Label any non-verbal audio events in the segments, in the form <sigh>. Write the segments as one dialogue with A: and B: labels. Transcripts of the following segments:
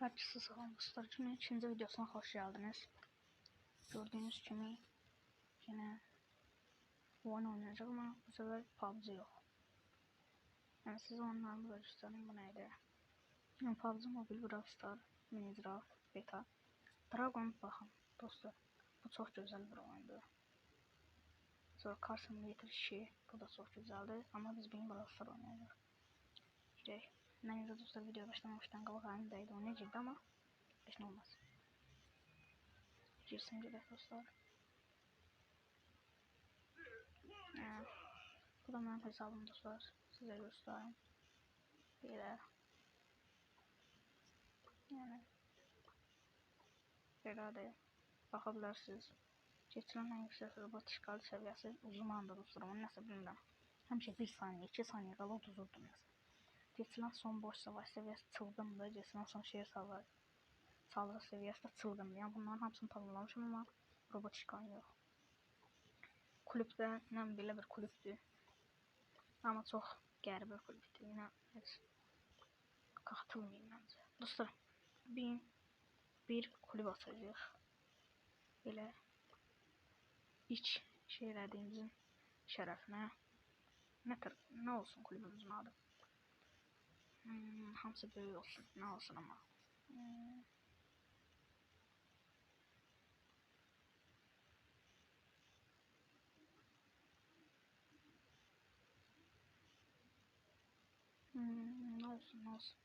A: Herkese selam dostlar. Şimdi ikinci videosuna hoş geldiniz. Gördüğünüz gibi yine oyun oynayacak ama bu sefer PUBG yok. Yani size onların da göstereyim bu neydi. Şimdi PUBG Mobile Brawl Star Mini Draft Beta Dragon bakın dostlar. Bu çok güzel bir oyundu. Sonra Carson Meter 2 bu da çok güzeldi ama biz benim Brawl Star oynayacağız. Gidelim. Neyse dostlar video başlamamıştan qabaq halindəydi o necədir amma heç nə olmaz. Girsin gedək dostlar. Hə, bu da mənim hesabım dostlar. Sizə göstərim. Belə. Yəni belədir. Baxa bilərsiniz. Keçirilən ən yüksək robot işğal səviyyəsi uzun anda dostlar. Onu nəsə bilmirəm. Həmişə 1 saniyə, 2 saniyə qala uduzurdu nəsə. Geçilen son boş savaş seviyesi çılgındı. Geçilen son şehir savaş saldırı seviyesi de çılgındı. Yani bunların hepsini tamamlamışım ama robot çıkan yok. Kulüpte ne böyle bir kulüptü. Ama çok qəribə kulüptü. Yine hiç katılmayayım bence. Dostlar, bir, bir kulüp açacağıq. Belə iç şey elədiyimizin şərəfinə nə, nə olsun kulübümüzün adı? Hmm, hamısı böyük olsun. Ne olsun ama. Hmm. Hmm, ne olsun ne olsun.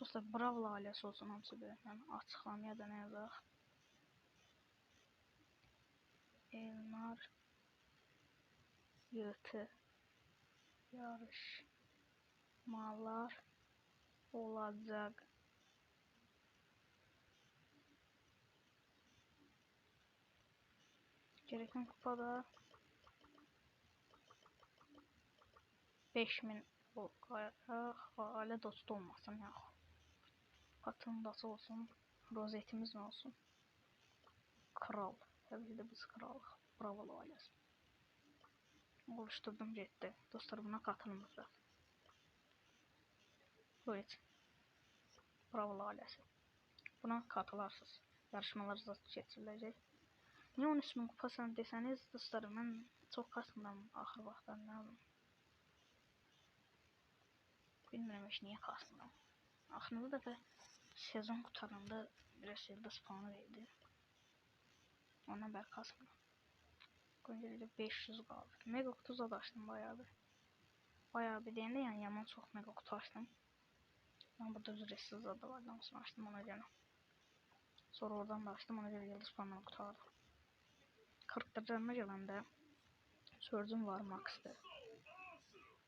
A: Dostlar bravo ailəsi olsun hamısı böyük. Yəni açıqlamaya da nə yazaq? Elmar yırtı yarışmalar olacak. Gereken kupada 5000 olacaq. Ailə dostu olmasın ya. Katılımdası olsun. Rozetimiz ne olsun? Kral. Tabii ki de biz kralıq. Bravo ailəsi. Oluşturdum getdi. Dostlar buna katılmırlar. Evet. Bravo ailəsi. Buna katılarsınız. Yarışmalar zaten keçiriləcək. Niyə onun ismini kupasan desəniz, dostlar mən çox kasmıram axır vaxtlar nə bilim. Bilmirəm heç niyə kasmıram. Axırıncı dəfə sezon qutaranda biraz yıldız puanı verdi. Ondan beri kasmıram. Öncelikle 500 kaldı. Mega kutu da açtım bayağı bir. Bayağı bir deyəndə yəni yaman çox mega kutu açtım. Ben burada ücretsiz adı var. Dansını açtım ona göre. Sonra oradan da ona göre yıldız puanını kurtardım. 40 canına gələndə sözüm var Max'dı.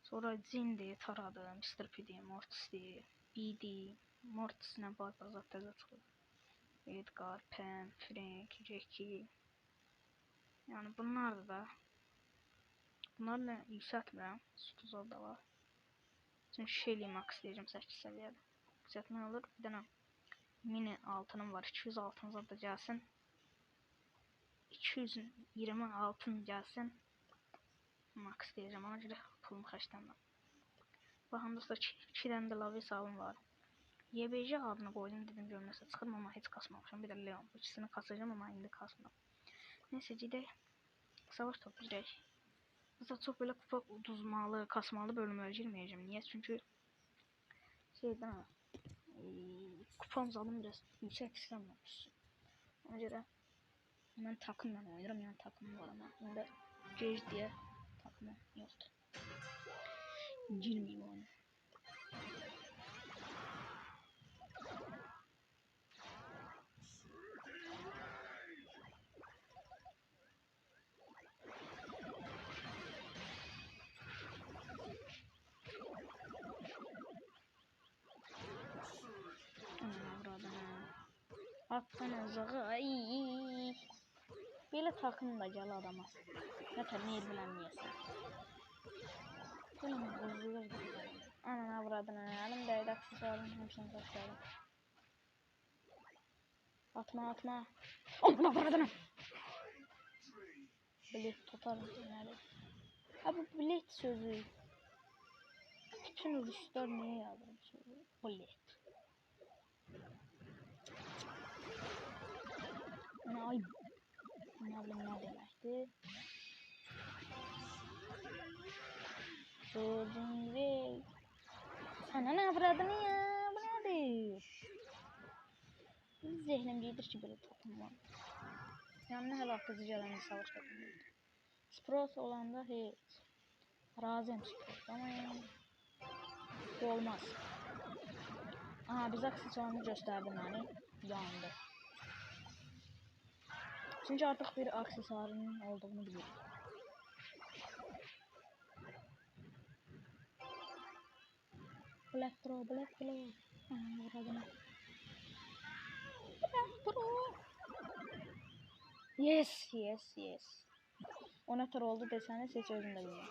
A: Sonra Cin'di, Taradı, Mr. P'di, Mortis'di, BD, Mortis'lə bazı zat təzə çıxdı. Edgar, Pam, Frank, Jackie. Yani bunlar da bunlarla yükseltmirəm. Stuzol da var. Çünki Shelly Max diyeceğim 8 seviyede. Yükseltme olur. Bir dənə mini altınım var. 200 altınıza da gəlsin. 220 altın gəlsin. Max diyeceğim. Ona görə pulumu xərcləmirəm. Baxın dostlar 2 dənə də lava hesabım var. YBC adını koydum dedim görünürse çıxırım ama hiç kasmamışım. Bir de Leon. İkisini kasacağım ama indi kasmıram. Neyse gidək. Savaş topu gidək. Mesela çok böyle kupa uduzmalı, kasmalı bölümlere girmeyeceğim. Niye? Çünkü şeyden e, kupam zaten biraz yüksek istemiyormuş. Ona göre ben takımla oynarım. Yani takımım var ama onda Gage diye takımım yoktu. Girmeyeyim oyuna. Aman avradına. Zağı. Ay. Belə takım da gəl adama. Nətər nə bilən niyəsə. Bunun bozulur. Anan avradına. Əlim dəydi aksesuarın həmşini başladım. Atma atma. Aman avradına. Bilet tutarım seni. Ha bu bilet sözü. Bütün Ruslar niye yazmış? Bilet. Ne ay bileyim ne demekti? Sordun ve sana ne yapradın ya? Bu nedir? Zehnim gelir ki böyle toplum var. Yani ne akıcı gelen savaş takımıydı. Sprout olanda hiç. Razıyım Sprout ama yani. Bu olmaz. Aha biz aksesuarını gösterdim yani. Yandı. Çünkü artık bir aksesuarının olduğunu biliyorum. Black Pro, Black Pro. Aha, vuradım. Black Pro. Yes, yes, yes. O ne tür oldu desene ses özünde bilmiyorum.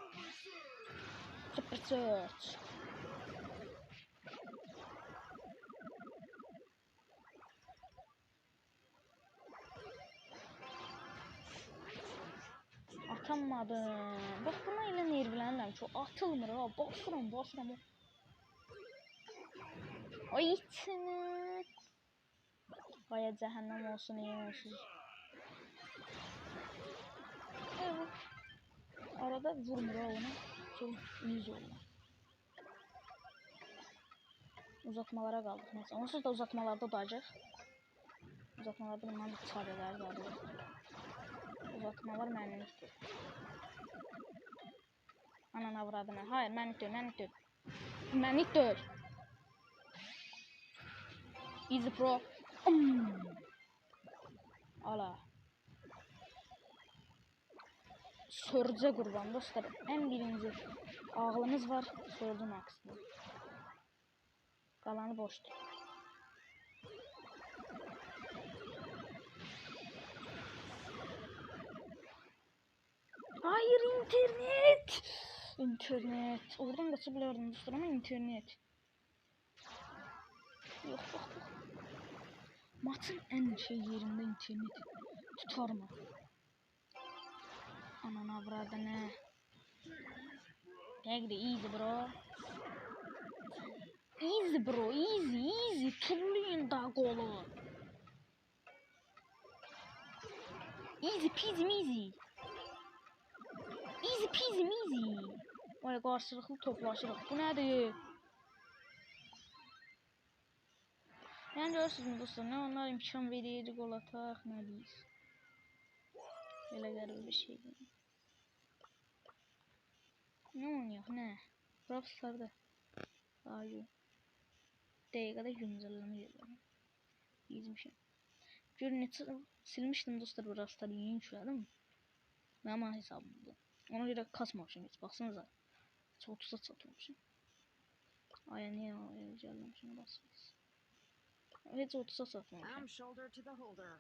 A: Super search. Atamadım. Bak buna ile nervilenirəm. Çok atılmır ha. Basıram, basıram. Ay içini. Baya cehennem olsun iyi olsun. Evet. Arada vurmur onu. Çok yüz oldu. Uzatmalara kaldık. Neyse. Onsuz da uzatmalarda dayacak. Uzatmalarda bundan da Uzatmalar mənlikdir. Anana avradına. Hayır, mənlik deyil, mənlik deyil. Mənlik deyil. Easy Pro. Hmm. Ala. Sörcə qurban dostlar. Ən birinci ağlımız var, Sörcün aksında. Qalanı boşdur. Hayır internet. İnternet. Oradan kaçabilirdim dostlar ama internet. Yok yok yok. Maçın en şey yerinde internet. Tutar mı? Anana burada ne? Take the easy bro. Easy bro easy easy. Turlayın da golü. Easy peasy. Easy peasy measy. Vay karşılıklı toplaşırıq. Bu nədir? Yəni görürsünüz dostlar, nə onlar imkan verir, gol ataq, nə deyir. Belə qəribə bir şeydir. Nə oynayaq, nə? Brawl Stars'da. Ayı. Dəqiqədə güncəlləmə gedir. Gizmişim. Gör neçə silmişdim dostlar Brawl Stars'ı yeni yüklədim. Mənim hesabımda. Ona göre kasmamışım hiç. Baksanıza. Çok 30'a satıyormuşum. Ay niye gelmemişim basıyoruz. Hiç 30'a satmamışım.
B: I'm shoulder to the holder.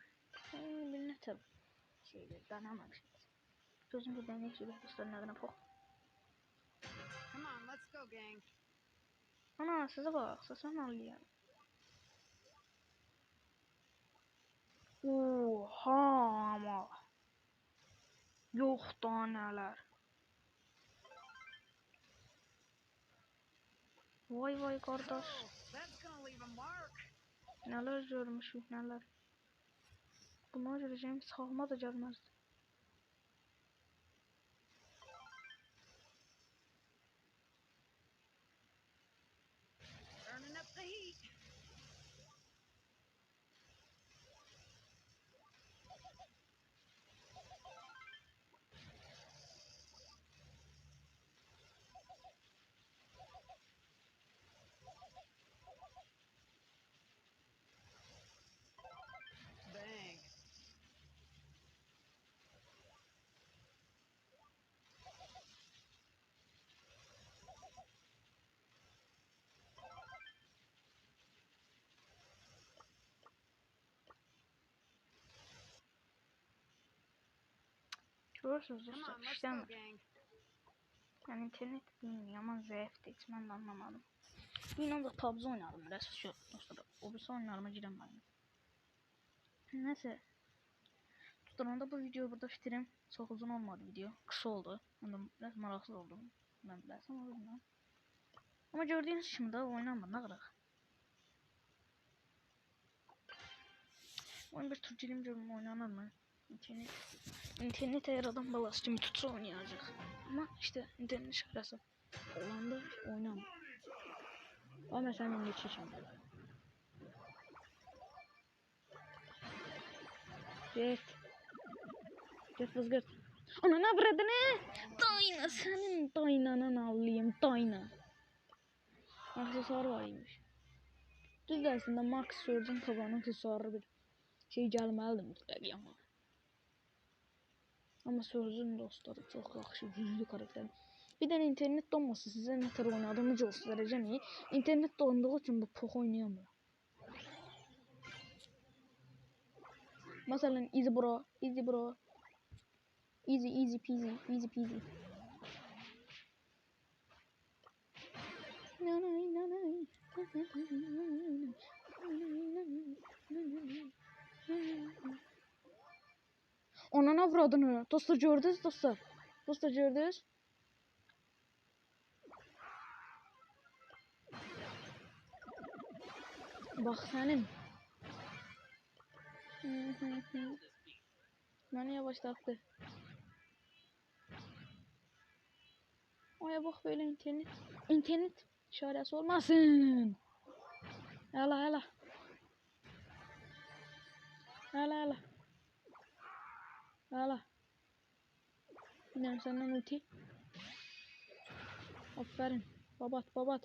A: Ay bilne tabi. Şeyleri denememişim. Gözüm bir deneyim gibi dostların adına pok.
B: Come on, let's go, gang.
A: Ana size bak. Sen alıyor. Oha ama. Yok daha neler. Vay vay kardeş. Neler görmüşüm neler. Buna göreceğim sağıma da gelmezdi. Görürsünüz dostlar var.
B: gang.
A: Yani internet değil ama zayıftı hiç ben de anlamadım. Bir anda PUBG oynadım biraz şu dostlar. O bir oyunlarıma giren ben. Neyse. Dostlar onda bu videoyu burada bitireyim. Çok uzun olmadı video. Kısa oldu. Onda biraz maraksız oldum. Ben bilərsəm o yüzden. Ama gördüğünüz kimi də oynanmır nə qıraq. Oyun bir Türkçelim görüm oynanır mı? İnternet, internet eğer adam balası kimi tutsa oynayacak. Ama işte internet şarası olanda oynamır. Ama mesela ben geçeceğim. Get. Get vızgırt. Ana ne bradını? Dayna senin daynanı avlayayım dayna. Aksesuar varıymış. Düz dersinde Max Surgeon tabanı aksesuarı bir şey gəlməlidir mütləq amma. Amma Surgeon dostları çox yaxşı, güclü karakter. Bir dənə internet donmasa sizə nə tər oynadığımı göstərəcəm. e. İnternet donduğu üçün bu pox oynayamıram. Mesela easy bro, easy bro. Easy, easy peasy, easy peasy. Nanay, nanay. Onun avradını. Dostlar gördünüz dostlar. Dostlar gördünüz. Bak senin. <laughs> Beni yavaşlattı. Oya bak böyle internet. İnternet işaresi olmasın. Hala hala. Hala hala. Hala. Yine senden ulti. Aferin. Babat babat.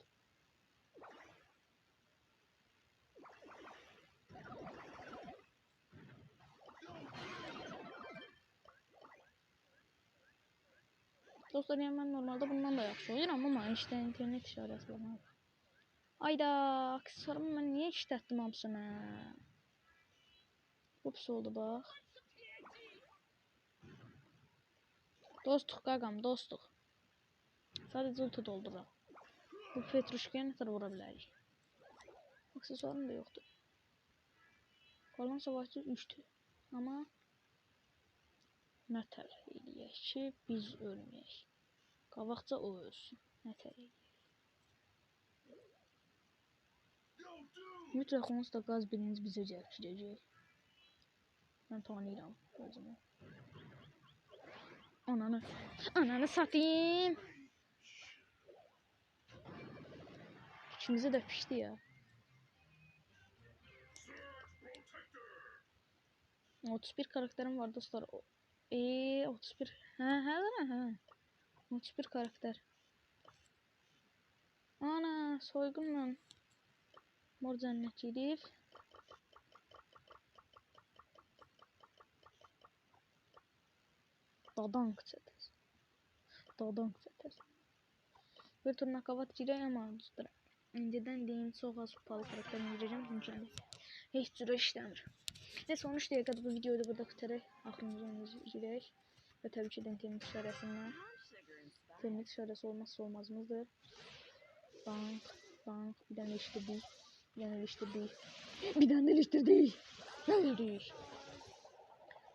A: Dostlar ben normalde bundan da yaxşı oynayıram ama işte internet işarəsi var. Ayda aksesuarımı ben niye işlətdim hamısını? Ups oldu bak. Dostluq qaqam, dostluq. Sadəcə ulti doldururam. Bu Petruşkaya nə tər vura bilərik? Aksesuarım da yoxdur. Qalan savaşçı 3'tü. Amma nə tər eləyək ki, biz ölməyək. Qabaqca o ölsün. Nə tər eləyək. Mütləq onsuz da qaz birinci bizə gələcək. Mən tanıyıram özümü. Ananı, ananı satayım. İkimizi də pişdi ya. 31 karakterim var dostlar. Eee 31. Ha ha ha ha. 31 karakter. Ana soygunla. Mor cennet yedif. Dadank çetesi. Dadank çetesi. Bir tur nakavat girək ama dostlar. İnceden çox az pahalı karakterini girəcəm çünki heç cürə işləmir. Neyse 13 dakikada bu videoyu da burada bitirək. Axırıncı girək. Və təbii ki internet işarəsindən. İnternet işarəsi olmazsa olmazımızdır. Bank, bank, bir dənə ilişdirdik. Bir dənə ilişdirdik. Bir dənə də ilişdirdik. Öldük.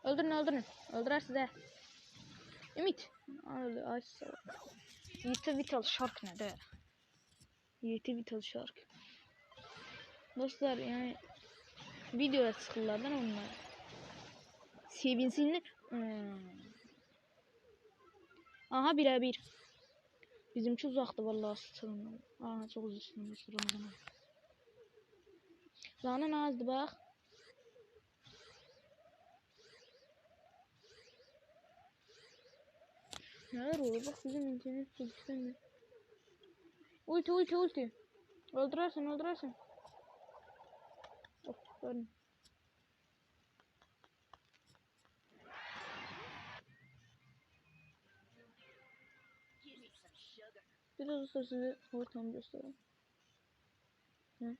A: Öldürün, öldürün. Öldürer size. Ümit. Sağ ol. Yiğit'e Vital Shark ne de? Yiğit'e Vital Shark. Dostlar yani videoya sıkırlardan onlar. Sevinsinler. Hmm. Aha birebir. Bizimki uzaktı vallahi sıçrımdan. Aa çok üzüldüm sıçrımdan. Zanen azdı bak. Neler oluyor bak bizim internet çekişten Ulti ulti ulti. Öldürersin öldürersin. Aferin. Biraz olsa size ortamı göstereyim. Ne?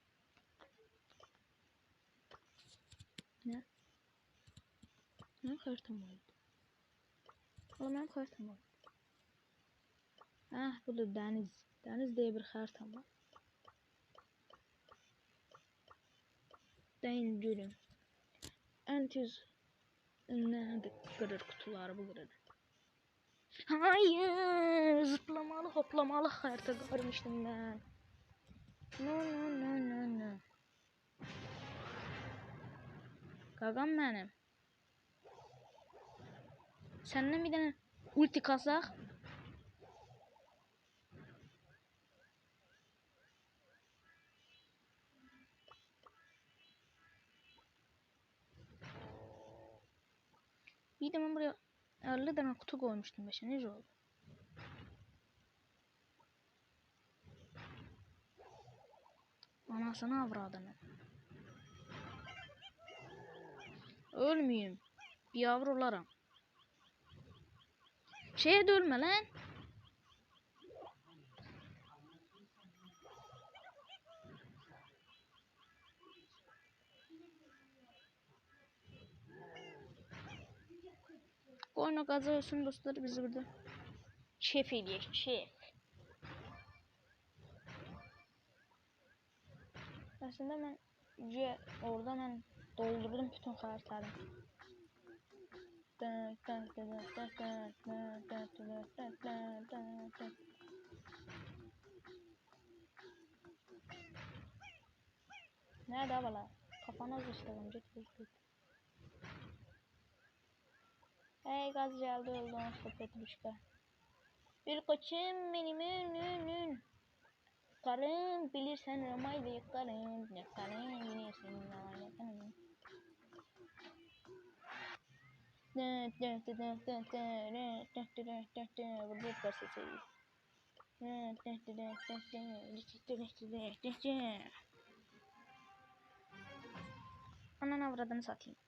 A: Ne? Ne haritam var? Oğlum benim haritam var. Ah burada deniz. Deniz diye bir haritam var. Deyin gülüm. En tez Nerede kırır kutuları bu kırır. Hayır, zıplamalı hoplamalı harita görmüştüm ben. No no no no no. Qaqam mənim. Səndən bir dənə ulti qasaq. Bir de ben buraya 50 tane kutu koymuştum beşe. Nece oldu? Anasını avradını. Ölmeyeyim. Bir yavru olaram. Şeye de lan. Bu oyunu kazanıyorsun dostları bizi burada. Şef hediye şef. Aslında ben C orada ben doldurdum bütün haritaları. Nerede havalar? Kafanı azıştırdım. Jet, jet, jet. Ey gaz geldi öldü onu sopetmişler. Bir koçum benim önünün. Karım bilirsen Roma'yı da yıkarım. Yakarım yine senin yakarım. Burada yukarı seçeyiz. Ananı avradını satayım.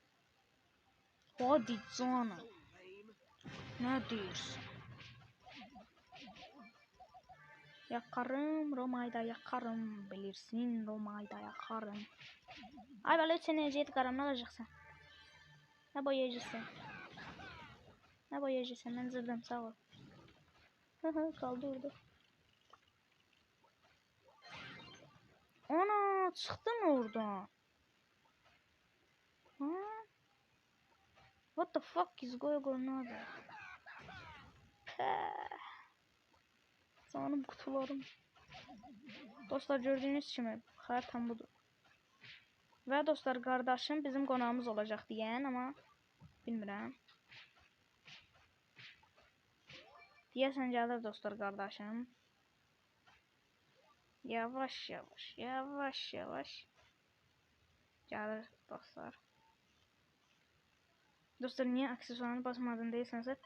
A: Hadi canım. Ne? Yakarım Roma'yı yakarım. Bilirsin Roma'yı yakarım. Ay böyle sen eziyet karam ne alacaksın? Ne boyayacaksın? Ne boyayacaksın? Ben zırdım sağ ol. Kaldı orada. Ana çıktın oradan. Ha? What the fuck is going on there? Peh. Canım kutularım. Dostlar gördüğünüz kimi xəritəm budur. Və dostlar qardaşım bizim qonağımız olacaq deyən, amma bilmirəm. Deyəsən gəlir dostlar qardaşım. Yavaş yavaş, yavaş yavaş. Gəlir dostlar. Dostlar niye aksesuarını basmadın değilsənsə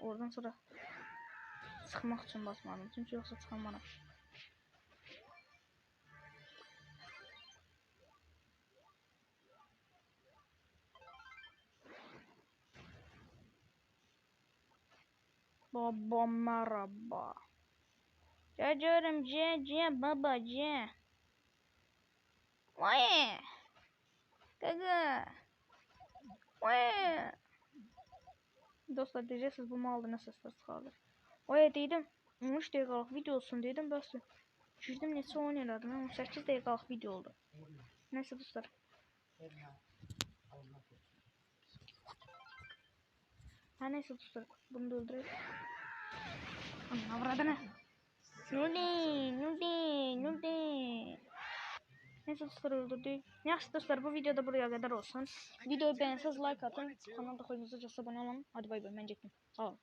A: oradan sonra çıxmaq üçün basmadım. Çünki yoxsa çıxamaram. Baba merhaba. Çocuğum C C baba C. Vay. Gaga. Vay. Dostlar diyeceksiniz bu malda ne sesler. Oya dedim 13 dəqiqəlik video olsun dedim bəs girdim neçə oyun elədim 18 dəqiqəlik video oldu. Nəysə dostlar. Ha neyse dostlar bunu da öldürelim. Aman avradını. Nudi, Nudi, Nudi. Neyse dostlar öldürdük. Yaxşı dostlar bu videoda buraya kadar olsun. Videoyu beğenseniz like atın. Kanalda koyunuzu abone olun. Hadi bay bay ben çektim. Sağ olun.